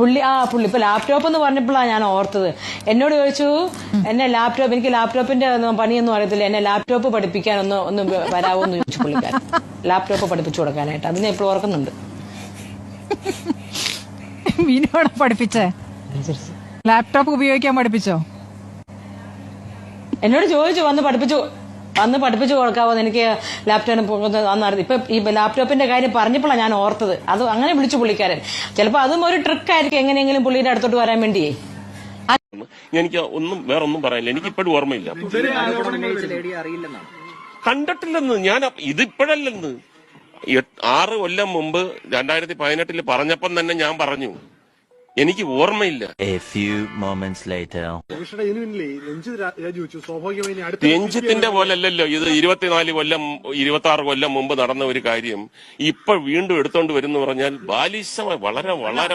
പുള്ളി ആ പുള്ളി. ഇപ്പൊ ലാപ്ടോപ്പ് എന്ന് പറഞ്ഞപ്പോഴാണ് ഞാൻ ഓർത്തത്. എന്നോട് ചോദിച്ചു എന്നെ ലാപ്ടോപ്പ് എനിക്ക് ലാപ്ടോപ്പിന്റെ പണിയൊന്നും അറിയത്തില്ല. എന്നെ ലാപ്ടോപ്പ് പഠിപ്പിക്കാൻ ഒന്ന് ഒന്ന് വരാവോ എന്ന് ചോദിച്ചു പുള്ളിക്കാരൻ. ലാപ്ടോപ്പ് പഠിപ്പിച്ചു കൊടുക്കാനായിട്ട്. അത് ഞാൻ ഇപ്പോൾ ഓർക്കുന്നുണ്ട് പഠിപ്പിച്ചേ? ലാപ്ടോപ്പ് ഉപയോഗിക്കാൻ പഠിപ്പിച്ചോ? എന്നോട് ചോദിച്ചു വന്ന് പഠിപ്പിച്ചു. വന്ന് പഠിപ്പിച്ചു കൊടുക്കാവോ എനിക്ക് ലാപ്ടോപ്പിന് അന്ന് അറിയാം ഇപ്പൊ ഈ ലാപ്ടോപ്പിന്റെ കാര്യം പറഞ്ഞപ്പോഴാണ് ഞാൻ ഓർത്തത്. അത് അങ്ങനെ വിളിച്ചു പുള്ളിക്കാരൻ. ചിലപ്പോൾ അതും ഒരു ട്രിക്ക് ആയിരിക്കും എങ്ങനെയെങ്കിലും പുള്ളിയുടെ അടുത്തോട്ട് വരാൻ വേണ്ടിയേ. എനിക്ക് ഒന്നും വേറെ ഒന്നും പറയാനില്ല. എനിക്ക് ഇപ്പോഴും ഓർമ്മയില്ല. കണ്ടിട്ടില്ലെന്ന്. ഞാൻ ഇതിപ്പോഴല്ലെന്ന് ആറ് കൊല്ലം മുമ്പ് രണ്ടായിരത്തി പതിനെട്ടിൽ പറഞ്ഞപ്പം തന്നെ ഞാൻ പറഞ്ഞു. എനിക്ക് ഓർമ്മയില്ല. രഞ്ജിത്തിന്റെ പോലല്ലല്ലോ ഇത് ഇരുപത്തിനാല് കൊല്ലം ഇരുപത്തി ആറ് കൊല്ലം മുമ്പ് നടന്ന ഒരു കാര്യം. ഇപ്പൊ വീണ്ടും എടുത്തോണ്ട് വരുന്നു പറഞ്ഞാൽ ബാലിശമായി വളരെ വളരെ